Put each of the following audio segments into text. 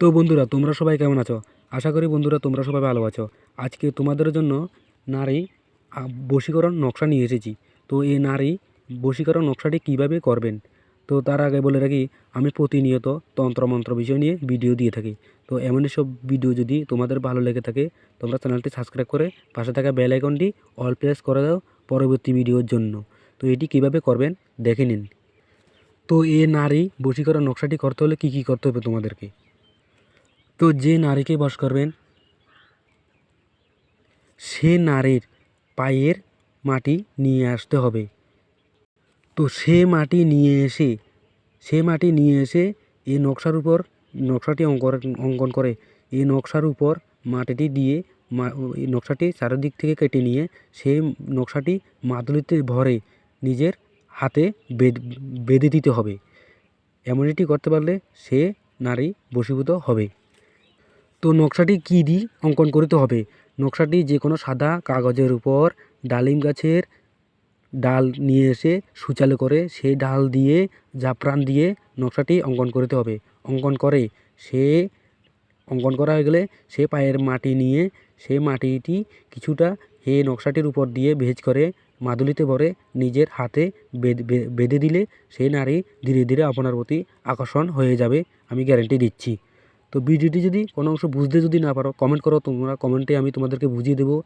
তো বন্ধুরা, তোমরা সবাই কেমন আছো? আশা করি বন্ধুরা, তোমরা সবাই ভালো আছো। আজকে তোমাদের জন্য নারী বশীকরণ নকশা নিয়ে এসেছি। তো এই নারী বশীকরণ নকশাটি কীভাবে করবেন? তো তার আগে বলে রাখি, আমি প্রতিনিয়ত তন্ত্রমন্ত্র বিষয় নিয়ে ভিডিও দিয়ে থাকি। তো এমনই সব ভিডিও যদি তোমাদের ভালো লেগে থাকে, তোমরা চ্যানেলটি সাবস্ক্রাইব করে পাশে থাকা বেল আইকনটি অল প্রেস করে দাও পরবর্তী ভিডিওর জন্য। তো এটি কীভাবে করবেন, দেখে নিন। তো এই নারী বশীকরণ নকশাটি করতে হলে কি কি করতে হবে তোমাদেরকে? তো যে নারীকে বশ করবেন, সে নারীর পায়ের মাটি নিয়ে আসতে হবে। তো সে মাটি নিয়ে এসে, সে মাটি নিয়ে এসে এই নকশার উপর, নকশাটি অঙ্কন করে এই নকশার উপর মাটিটি দিয়ে নকশাটি চারিদিক থেকে কেটে নিয়ে সেই নকশাটি মাদুলিতে ভরে নিজের হাতে বেঁধে দিতে হবে। এমনটি করতে পারলে সে নারী বশীভূত হবে। তো নকশাটি কী দিয়ে অঙ্কন করতে হবে? নকশাটি যে কোনো সাদা কাগজের উপর ডালিম গাছের ডাল নিয়ে এসে সুচালো করে সেই ডাল দিয়ে, জাফরান দিয়ে নকশাটি অঙ্কন করতে হবে। অঙ্কন করে সে, অঙ্কন করা হয়ে গেলে সে পায়ের মাটি নিয়ে সে মাটিটি কিছুটা হে নকশাটির উপর দিয়ে ভেজ করে মাদুলিতে ভরে নিজের হাতে বেঁধে- দিলে সেই নারী ধীরে ধীরে আপনার প্রতি আকর্ষণ হয়ে যাবে, আমি গ্যারেন্টি দিচ্ছি। তো ভিডিওটি যদি কোনো অংশ বুঝতে যদি না পারো কমেন্ট করো, তোমরা কমেন্টে আমি তোমাদেরকে বুঝিয়ে দেবো।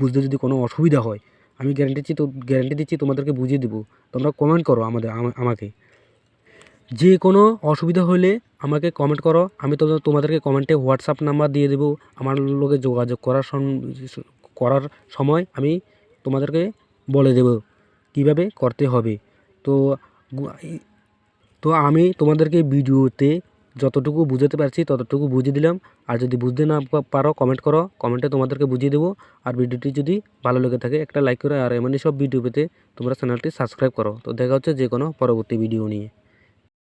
বুঝতে যদি কোনো অসুবিধা হয়, আমি গ্যারেন্টি দিচ্ছি তো গ্যারেন্টি দিচ্ছি তোমাদেরকে বুঝিয়ে দেবো। তোমরা কমেন্ট করো আমাদের আমাকে। যে কোনো অসুবিধা হলে আমাকে কমেন্ট করো, আমি তোমাদেরকে কমেন্টে হোয়াটসঅ্যাপ নাম্বার দিয়ে দেবো। আমার লোকে যোগাযোগ করার করার সময় আমি তোমাদেরকে বলে দেব কীভাবে করতে হবে। তো তো আমি তোমাদেরকে ভিডিওতে যতটুকু বুঝাতে পারছি ততটুকু বুঝিয়ে দিলাম। আর যদি বুঝতে না পারো কমেন্ট করো। কমেন্টে তোমাদেরকে বুঝিয়ে দেবো। আর ভিডিওটি যদি ভালো লেগে থাকে, একটা লাইক করে, আর এমনি সব ভিডিও পেতে তোমরা চ্যানেলটি সাবস্ক্রাইব করো। তো দেখা হচ্ছে যে কোনো পরবর্তী ভিডিও নিয়ে।